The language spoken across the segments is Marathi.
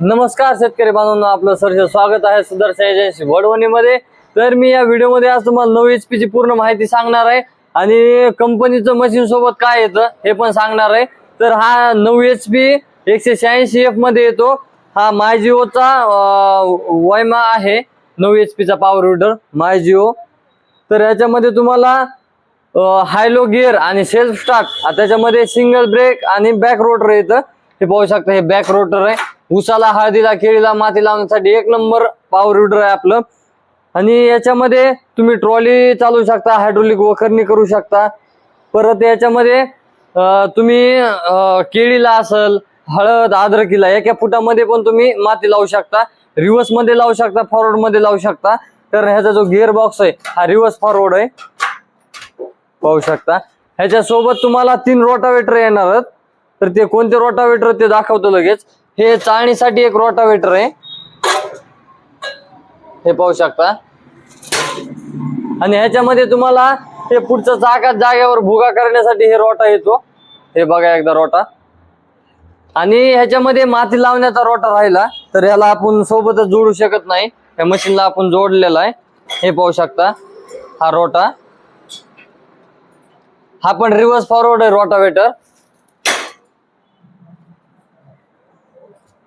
नमस्कार शेतकरी बांधवांना आपलं सरचं स्वागत आहे सुदर्शन एजन्सी वडवणीमध्ये. तर मी या व्हिडिओमध्ये आज तुम्हाला नऊ एच ची पूर्ण माहिती सांगणार आहे आणि कंपनीचं मशीन सोबत काय येतं हे पण सांगणार आहे. तर हा नऊ एच पी एकशे शहाऐंशी एफमध्ये येतो. हा मायजिओचा वैमा आहे. नऊ एच पीचा पॉवर विडर मायजिओ. तर याच्यामध्ये तुम्हाला हायलो गिअर आणि सेल्फ स्टार्ट त्याच्यामध्ये सिंगल ब्रेक आणि बॅक रोटर येतं. हे पाहू शकता हे बॅक रोटर आहे. उसाला हळदीला केळीला माती लावण्यासाठी एक नंबर पॉवर विडर आहे आपलं. आणि याच्यामध्ये तुम्ही ट्रॉली चालवू शकता हायड्रोलिक वखरणी करू शकता. परत याच्यामध्ये तुम्ही केळीला असल हळद अद्रकीला एका फुटामध्ये पण तुम्ही माती लावू शकता. रिव्हर्समध्ये लावू शकता फॉरवर्डमध्ये लावू शकता. तर ह्याचा जो गिअर बॉक्स आहे हा रिव्हर्स फॉरवर्ड आहे. पाहू शकता. ह्याच्या सोबत तुम्हाला तीन रोटावेटर येणार आहेत. तर ते कोणते रोटावेटर ते दाखवतो लगेच. हे चाळणीसाठी एक रोटावेटर आहे. हे पाहू शकता. आणि ह्याच्यामध्ये तुम्हाला हे पुढच्या चाकात जागेवर भुगा करण्यासाठी हे रोटा येतो. हे बघा एकदा रोटा. आणि ह्याच्यामध्ये माती लावण्याचा रोटा राहिला तर ह्याला आपण सोबतच जोडू शकत नाही. या मशीनला आपण जोडलेला आहे. हे पाहू शकता हा रोटा. हा पण रिव्हर्स फॉरवर्ड आहे रोटावेटर.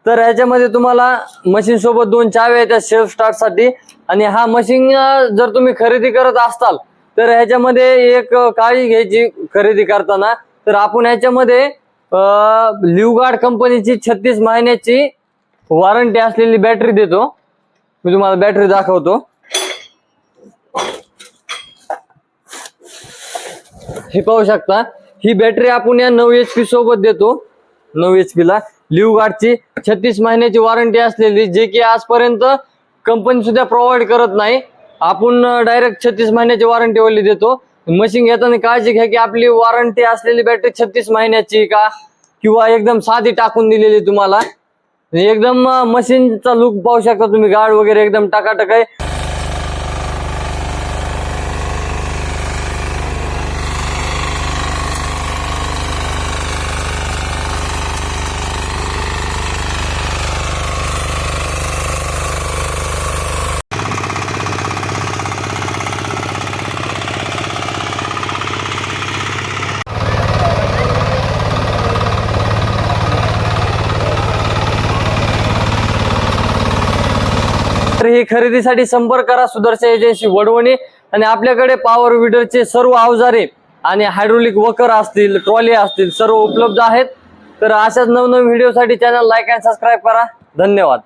तर ह्याच्यामध्ये तुम्हाला मशीन सोबत दोन चाव्या येतात सेल्फ स्टार्टसाठी. आणि हा मशीन जर तुम्ही खरेदी करत असाल तर ह्याच्यामध्ये एक काळजी घ्यायची खरेदी करताना. तर आपण ह्याच्यामध्ये लिवगार्ड कंपनीची छत्तीस महिन्याची वॉरंटी असलेली बॅटरी देतो. मी तुम्हाला बॅटरी दाखवतो. हे पाहू शकता. ही बॅटरी आपण या नऊ एच पी सोबत देतो. नऊ एच पी ला. लिवगार्डची छत्तीस महिन्याची वॉरंटी असलेली जे की आजपर्यंत कंपनी सुद्धा प्रोव्हाइड करत नाही. आपण डायरेक्ट छत्तीस महिन्याची वॉरंटी वाली देतो. मशीन घेताना काळजी घ्या की आपली वॉरंटी असलेली बॅटरी छत्तीस महिन्याची का? किंवा एकदम साधी टाकून दिलेली तुम्हाला. एकदम मशीनचा लुक पाहू शकता तुम्ही गार्ड वगैरे एकदम टाकाटक आहे. तर ही खरेदीसाठी संपर्क करा सुदर्शन एजन्सी वडवणी आणि आपल्याकडे पॉवर विडरचे सर्व अवजारे आणि हायड्रोलिक वकर असतील ट्रॉली असतील सर्व उपलब्ध आहेत. तर अशाच नवनवीन व्हिडिओसाठी चॅनल लाईक अँड सबस्क्राईब करा. धन्यवाद.